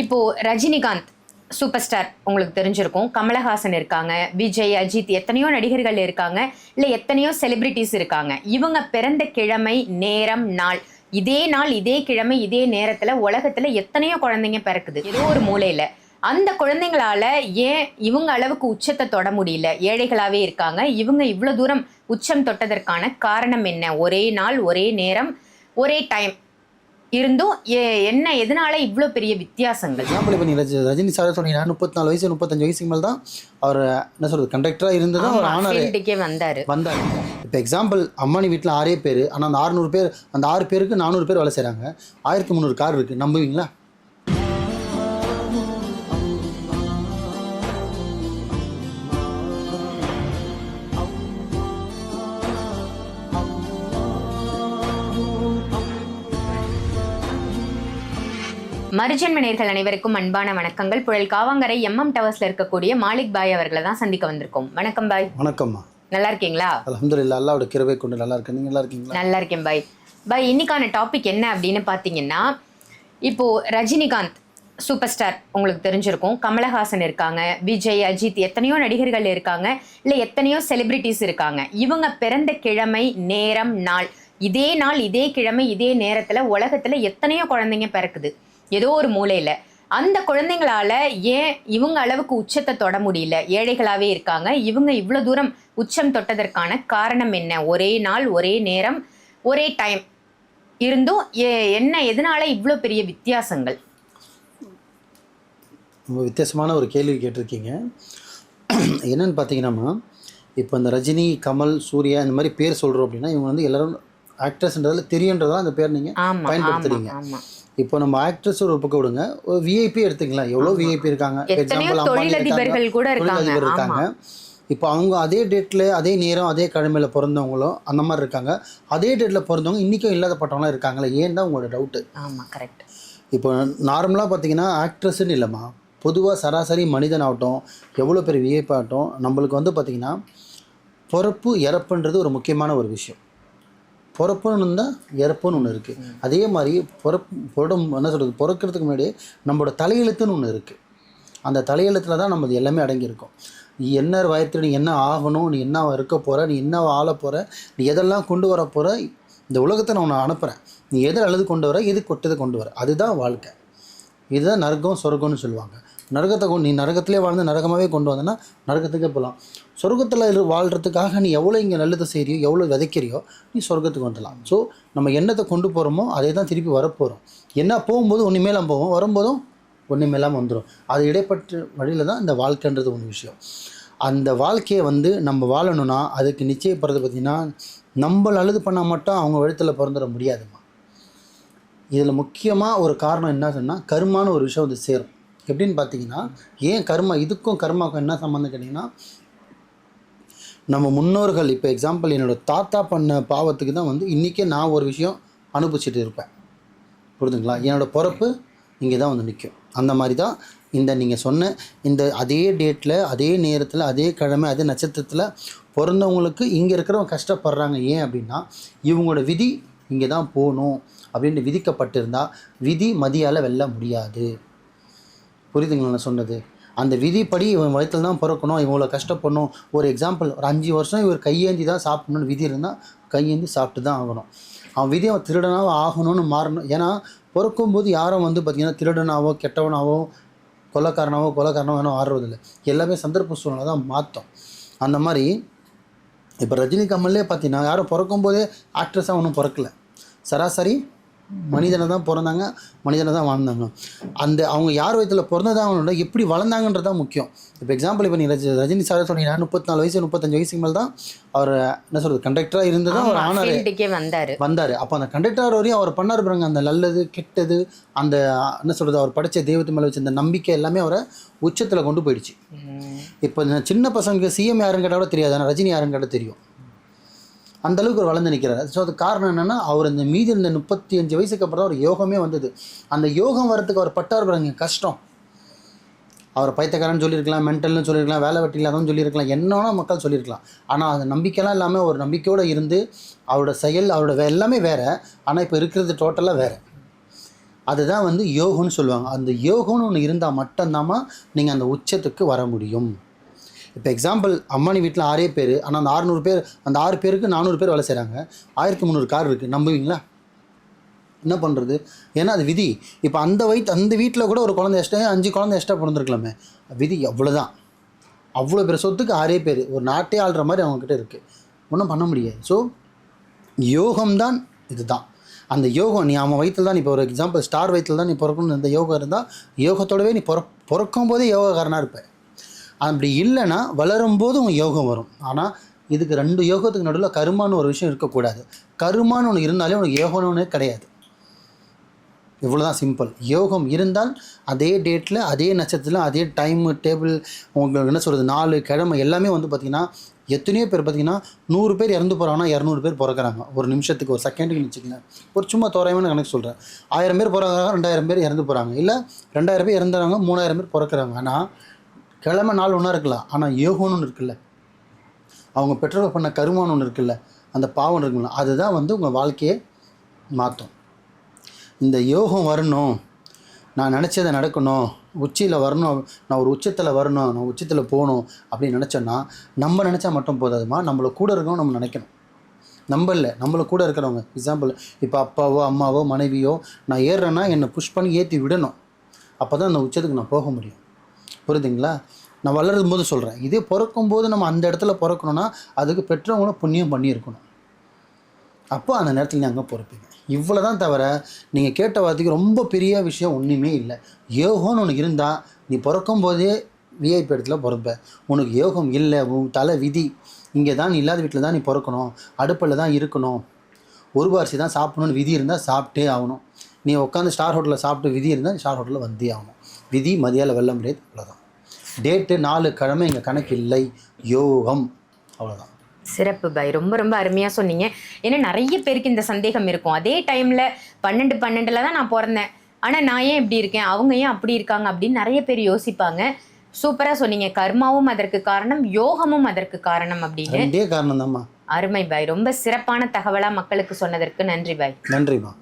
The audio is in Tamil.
இப்போ ரஜினிகாந்த் சூப்பர் ஸ்டார் உங்களுக்கு தெரிஞ்சிருக்கும். கமலஹாசன் இருக்காங்க விஜய் அஜித் எத்தனையோ நடிகர்கள் இருக்காங்க இல்லை எத்தனையோ செலிபிரிட்டிஸ் இருக்காங்க. இவங்க பிறந்த கிழமை நேரம் நாள். இதே நாள் இதே கிழமை இதே நேரத்துல உலகத்துல எத்தனையோ குழந்தைங்க பிறக்குது. ஏதோ ஒரு மூலையில. அந்த குழந்தைங்களால ஏன் இவங்க அளவுக்கு உச்சத்தை தொட முடியல? ஏழைகளாவே இருக்காங்க. இவங்க இவ்வளவு தூரம் உச்சம் தொட்டதற்கான காரணம் என்ன? ஒரே நாள் ஒரே நேரம் ஒரே டைம் இருந்தும் என்ன எதனால இவ்வளோ பெரிய வித்தியாசங்கள்? எக்ஸாம்பிள் இப்போ நீ ரஜ- ரஜினி சார் சொன்னீங்கன்னா முப்பத்தி நாலு வயசு முப்பத்தஞ்சு வயசுக்கு மேலே தான் அவர் என்ன சொல்றது கண்டக்டராக இருந்து தான் அவர் ஆனார் வந்தாரு. வந்தார். இப்போ எக்ஸாம்பிள் அம்மானி வீட்டில் ஆறே பேர் ஆனால் அந்த ஆறுநூறு பேர் அந்த ஆறு பேருக்கு நானூறு பேர் வேலை செய்கிறாங்க ஆயிரத்தி முந்நூறு கார் இருக்குது நம்புவீங்களா? மருஜன்ம நேர்கள் அனைவருக்கும் அன்பான வணக்கங்கள். புழல் காவாங்கரை எம்எம் டவர்ஸ்ல இருக்கக்கூடிய மாலிக் பாய் அவர்களை தான் சந்திக்க வந்திருக்கோம். வணக்கம் பாய். வணக்கம்மா. நல்லா இருக்கீங்களா? அல்ஹம்துலில்லாஹ் அல்லாவோட கிருபை கொண்டு நல்லா இருக்கேன். நீங்கள் நல்லா இருக்கீங்களா? நல்லா இருக்கேன் பாய். பாய் இன்னைக்கான டாபிக் என்ன அப்படின்னு பார்த்தீங்கன்னா இப்போ ரஜினிகாந்த் சூப்பர் ஸ்டார் உங்களுக்கு தெரிஞ்சிருக்கும். கமலஹாசன் இருக்காங்க விஜய் அஜித் எத்தனையோ நடிகர்கள் இருக்காங்க இல்லை எத்தனையோ செலிபிரிட்டிஸ் இருக்காங்க. இவங்க பிறந்த கிழமை நேரம் நாள். இதே நாள் இதே கிழமை இதே நேரத்துல உலகத்துல எத்தனையோ குழந்தைங்க பிறக்குது. ஏதோ ஒரு மூலையில. அந்த குழந்தைங்களால ஏன் இவங்க அளவுக்கு உச்சத்தை தொட முடியல? ஏழைகளாவே இருக்காங்க. இவங்க இவ்வளவு தூரம் உச்சம் தொட்டதற்கான காரணம் என்ன? ஒரே நாள் ஒரே நேரம் ஒரே டைம் இருந்தும் என்ன எதனால இவ்வளோ பெரிய வித்தியாசங்கள்? வித்தியாசமான ஒரு கேள்வி கேட்டிருக்கீங்க. என்னன்னு பார்த்தீங்கன்னா இப்போ இந்த ரஜினி கமல் சூர்யா இந்த மாதிரி பேர் சொல்கிறோம் அப்படின்னா இவங்க வந்து எல்லாரும் ஆக்ட்ரஸ்ன்றதுல தெரியுன்றதால அந்த பேர் நீங்கள் பயன்படுத்துறீங்க. இப்போ நம்ம ஆக்ட்ரஸ் ஒரு பக்கம் விடுங்க. ஒரு விஐபி எடுத்துக்கலாம். எவ்வளோ விஐபி இருக்காங்க? தொழிலதிபர்கள் கூட இருக்காங்க. இப்போ அவங்க அதே டேட்டில் அதே நேரம் அதே கிழமையில் பிறந்தவங்களும் அந்த மாதிரி இருக்காங்க. அதே டேட்டில் பிறந்தவங்க இன்றைக்கும் இல்லாதப்பட்டவங்களாம் இருக்காங்களே. ஏன் தான் உங்களோட டவுட்டு ஆமா கரெக்ட் இப்போ நார்மலாக பார்த்தீங்கன்னா ஆக்ட்ரஸ்ன்னு இல்லைம்மா. பொதுவாக சராசரி மனிதன் ஆகட்டும் எவ்வளோ பெரிய விஐபி ஆகட்டும் நம்மளுக்கு வந்து பார்த்திங்கன்னா பிறப்பு இறப்புன்றது ஒரு முக்கியமான ஒரு விஷயம். பிறப்புன்னு இருந்தால் இறப்புன்னு ஒன்று இருக்குது அதே மாதிரி பிறப் பிறடும் என்ன சொல்கிறது பிறக்கிறதுக்கு முன்னாடி நம்மளோட தலையெழுத்துன்னு ஒன்று இருக்குது அந்த தலையெழுத்தில் தான் நம்ம எல்லாமே அடங்கியிருக்கும். நீ என்ன வயத்தில் நீ என்ன ஆகணும் நீ என்ன இருக்க போகிற நீ என்ன ஆள போகிற நீ எதெல்லாம் கொண்டு வர போகிற இந்த உலகத்தை நான் உன்னை அனுப்புகிறேன் நீ எதை அழுது கொண்டு வர எது கொட்டதை கொண்டு வர அதுதான் வாழ்க்கை. இதுதான் நரகம் சொர்க்கம்னு சொல்லுவாங்க. நரகத்தை கொண்டு நீ நரகத்திலே வாழ்ந்து நரகமாகவே கொண்டு வந்தேன்னா நரகத்துக்கே போகலாம். சொர்க்கத்தில் வாழ்கிறதுக்காக நீ எவ்வளோ இங்கே நல்லதை செய்கிறியோ எவ்வளோ விதைக்கிறியோ நீ சொர்க்கத்துக்கு வந்துடலாம். ஸோ நம்ம என்னத்தை கொண்டு போகிறோமோ அதே தான் திருப்பி வரப்போகிறோம் என்ன போகும்போது ஒன்றுமே மேலாம் போவோம். வரும்போதும் ஒன்றுமே இல்லாமல் வந்துடும் அது இடைப்பட்ட வழியில் தான் இந்த வாழ்க்கைன்றது ஒன்று விஷயம். அந்த வாழ்க்கையை வந்து நம்ம வாழணும்னா அதுக்கு நிச்சயப்படுறது பார்த்திங்கன்னா நம்மள அழுது பண்ணால் மட்டும் அவங்க வழித்தில் பிறந்துட முடியாதுமா இதில் முக்கியமாக ஒரு காரணம் என்ன சொன்னால் கருமான ஒரு விஷயம் வந்து சேரும். எப்படின்னு பார்த்தீங்கன்னா ஏன் கர்மா இதுக்கும் கர்மாவுக்கும் என்ன சம்மந்தம் கேட்டிங்கன்னா நம்ம முன்னோர்கள் இப்போ எக்ஸாம்பிள் என்னோட தாத்தா பண்ண பாவத்துக்கு தான் வந்து இன்றைக்கே நான் ஒரு விஷயம் அனுப்பிச்சிட்டு இருப்பேன். புரிதுங்களா என்னோடய பிறப்பு இங்கே தான் வந்து நிற்கும். அந்த மாதிரி தான் இந்த நீங்கள் சொன்ன இந்த அதே டேட்டில் அதே நேரத்தில் அதே கிழமை அதே நட்சத்திரத்தில் பிறந்தவங்களுக்கு இங்கே இருக்கிறவங்க கஷ்டப்படுறாங்க. ஏன் அப்படின்னா இவங்களோட விதி இங்கே தான் போகணும். அப்படின்னு விதிக்கப்பட்டிருந்தால் விதி மதியால் வெல்ல முடியாது. புரியுதுங்களா நான் சொன்னது? அந்த விதிப்படி இவன் வயிற்றில் தான் பிறக்கணும் இவங்கள கஷ்டப்படணும். ஒரு எக்ஸாம்பிள் ஒரு அஞ்சு வருஷம் இவர் கையேந்தி தான் சாப்பிடணும்னு விதி இருந்தால் கையேந்தி சாப்பிட்டு தான் ஆகணும். அவன் விதி அவன் திருடனாக ஆகணும்னு மாறணும். ஏன்னா பிறக்கும்போது யாரும் வந்து பார்த்திங்கன்னா திருடனாவோ கெட்டவனாவோ கொலைக்காரனாவோ கொலக்காரனாவோ வேணும் ஆடுறதில்லை எல்லாமே சந்தர்ப்ப சூழ்நிலை தான் மாற்றும். அந்த மாதிரி இப்போ ரஜினி கமல்லே பார்த்தீங்கன்னா யாரும் பிறக்கும்போதே ஆக்ட்ரஸாக ஒன்றும் பிறக்கல. சராசரி மனிதனை தான் பிறந்தாங்க மனிதனை தான் வாழ்ந்தாங்க. அந்த அவங்க யார் வயத்தில் பிறந்ததா அவங்களோட எப்படி வளர்ந்தாங்கன்றது தான் முக்கியம். இப்போ எக்ஸாம்பிள் இப்போ நீ ரஜ ரஜினி சார் சொன்னீங்கன்னா முப்பத்தி நாலு வயசு முப்பத்தஞ்சு வயசுக்கு மேலே தான் அவர் என்ன சொல்கிறது கண்டக்டராக இருந்து தான் அவர் ஆனார் வந்தாரு. வந்தார். அப்போ அந்த கண்டக்டர் வரையும் அவர் பண்ணார் பாருங்க அந்த நல்லது கெட்டது அந்த என்ன சொல்கிறது அவர் படித்த தெய்வத்து மேலே வச்ச அந்த நம்பிக்கை எல்லாமே அவரை உச்சத்தில் கொண்டு போயிடுச்சு. இப்போ சின்ன பசங்களுக்கு சிஎம் யாருன்னு கேட்டால் கூட தெரியாது ஆனால் ரஜினி யாருன்னு கேட்டால் தெரியும். அந்த அளவுக்கு வளர்ந்து நிற்கிறார் ஸோ அது காரணம் என்னென்னா அவர் இந்த மீதி இருந்த முப்பத்தி அஞ்சு வயசுக்கு அப்புறம் தான் யோகமே வந்தது. அந்த யோகம் வரத்துக்கு அவர் பட்டார் பாருங்க கஷ்டம். அவர் பைத்தியக்காரன்னு சொல்லியிருக்கலாம் மென்டல்னு சொல்லியிருக்கலாம் வேலை வெட்டி இல்லாதவன்னு சொல்லியிருக்கலாம் என்னன்னா மக்கள் சொல்லியிருக்கலாம். ஆனால் அந்த நம்பிக்கைலாம் இல்லாமல் ஒரு நம்பிக்கையோடு இருந்து அவரோட செயல் அவரோட எல்லாமே வேறு. ஆனால் இப்போ இருக்கிறது டோட்டலாக வேறு. அதுதான் வந்து யோகம்னு சொல்லுவாங்க. அந்த யோகம்னு ஒன்று இருந்தால் மட்டும்தாம்மா நீங்கள் அந்த உச்சத்துக்கு வர முடியும். இப்போ எக்ஸாம்பிள் அம்மானி வீட்டில் ஆறே பேர் ஆனால் அந்த ஆறுநூறு பேர் அந்த ஆறு பேருக்கு நானூறு பேர் வேலை செய்கிறாங்க ஆயிரத்தி முந்நூறு கார் இருக்குது நம்புவீங்களா? என்ன பண்ணுறது ஏன்னா அது விதி. இப்போ அந்த வயிற்று அந்த வீட்டில் கூட ஒரு குழந்தை எக்ஸ்ட்ரா அஞ்சு குழந்தை எக்ஸ்ட்ரா பிறந்திருக்கலாமே. விதி அவ்வளோதான் அவ்வளோ பேர் சொத்துக்கு ஆறே பேர். ஒரு நாட்டே ஆள்ற மாதிரி அவங்கக்கிட்ட இருக்குது ஒன்றும் பண்ண முடியாது. ஸோ யோகம்தான் இதுதான். அந்த யோகம் நீ அவன் வயிற்றில் தான் இப்போ ஒரு எக்ஸாம்பிள் ஸ்டார் வயிற்றில் தான் நீ பிறக்கணும்னு இந்த யோகம் இருந்தால் யோகத்தோடவே நீ பிற பிறக்கும் போதே யோகக்காரனாக இருப்பேன் அப்படி இல்லைன்னா வளரும்போது உங்கள் யோகம் வரும். ஆனால் இதுக்கு ரெண்டு யோகத்துக்கு நடுவில் கருமான்னு ஒரு விஷயம் இருக்கக்கூடாது. கருமான்னு ஒன்று இருந்தாலே உனக்கு யோகம்னு கிடையாது. இவ்வளோதான் சிம்பிள் யோகம் இருந்தால் அதே டேட்டில் அதே நட்சத்திரத்தில் அதே டைமு டேபிள் உங்களுக்கு என்ன சொல்கிறது நாலு கிழமை எல்லாமே வந்து பார்த்திங்கன்னா எத்தனையோ பேர் பார்த்திங்கன்னா நூறு பேர் இறந்து போகிறாங்கன்னா இரநூறு பேர் பிறக்கிறாங்க. ஒரு நிமிஷத்துக்கு ஒரு செகண்டுக்கு வச்சுக்கோங்க ஒரு சும்மா தோராயமான கணக்கு சொல்கிறேன் ஆயிரம் பேர் பிறகுறாங்க ரெண்டாயிரம் பேர் இறந்து போகிறாங்க இல்லை ரெண்டாயிரம் பேர் இறந்துறாங்க மூணாயிரம் பேர் பிறக்கிறாங்க. ஆனால் கிழமை நாள் ஒன்றா இருக்கலாம் ஆனால் யோகோன்னு ஒன்று இருக்குல்ல. அவங்க பெற்றோர்கள் பண்ண கருமான்னு ஒன்று இருக்குல்ல அந்த பாவம் இருக்குல்ல அதுதான் வந்து உங்கள் வாழ்க்கையை மாற்றும் இந்த யோகம் வரணும் நான் நினச்சதை நடக்கணும் உச்சியில் வரணும் நான் ஒரு உச்சத்தில் வரணும் நான் உச்சத்தில் போகணும் அப்படின்னு நினச்சோன்னா நம்ம நினச்சா மட்டும் போதாதுமா நம்மளை கூட இருக்கணும் நம்ம நினைக்கணும். நம்ம இல்லை நம்மளை கூட இருக்கிறவங்க எக்ஸாம்பிள் இப்போ அப்பாவோ அம்மாவோ மனைவியோ நான் ஏறுறேன்னா என்னை புஷ் பண்ணி ஏற்றி விடணும். அப்போ தான் அந்த உச்சத்துக்கு நான் போக முடியும். புரியுதுங்களா? நான் வளரும் போது சொல்கிறேன் இதே பிறக்கும்போது நம்ம அந்த இடத்துல பிறக்கணும்னா அதுக்கு பெற்றவங்களும் புண்ணியம் பண்ணியிருக்கணும். அப்போ அந்த நேரத்தில் நீ அங்கே பொறுப்பீங்க. இவ்வளோ தான் தவிர நீங்கள் கேட்ட வார்த்தைக்கு ரொம்ப பெரிய விஷயம் ஒன்றுமே இல்லை. யோகம்னு உனக்கு இருந்தால் நீ பிறக்கும் போதே விஐபி இடத்துல பிறப்ப. உனக்கு யோகம் இல்லை உன் தலை விதி. இங்கே தான் நீ இல்லாத வீட்டில் தான் நீ பிறக்கணும். அடுப்பில் தான் இருக்கணும். ஒரு அரிசி தான் சாப்பிடணும்னு விதி இருந்தால் சாப்பிட்டே ஆகணும். நீ உட்காந்து ஸ்டார் ஹோட்டலில் சாப்பிட்டு விதி இருந்தால் ஸ்டார் ஹோட்டலில் வந்தே ஆகணும். விதி மதியால வெல்ல முடியாது அவ்வளோதான் டேட்டு நாலு கிழமை எங்கள் கணக்கு இல்லை. யோகம் அவ்வளோதான் சிறப்பு பாய். ரொம்ப ரொம்ப அருமையா சொன்னீங்க. ஏன்னா நிறைய பேருக்கு இந்த சந்தேகம் இருக்கும். அதே டைம்ல பன்னெண்டு பன்னெண்டுல தான் நான் பிறந்தேன். ஆனா நான் ஏன் இப்படி இருக்கேன்? அவங்க ஏன் அப்படி இருக்காங்க? அப்படின்னு நிறைய பேர் யோசிப்பாங்க. சூப்பரா சொன்னீங்க. கர்மாவும் அதற்கு காரணம் யோகமும் அதற்கு காரணம் அப்படின்னு. ரெண்டே காரணம் தான்மா அருமை பாய். ரொம்ப சிறப்பான தகவலா மக்களுக்கு சொன்னதற்கு நன்றி பாய். நன்றிம்மா.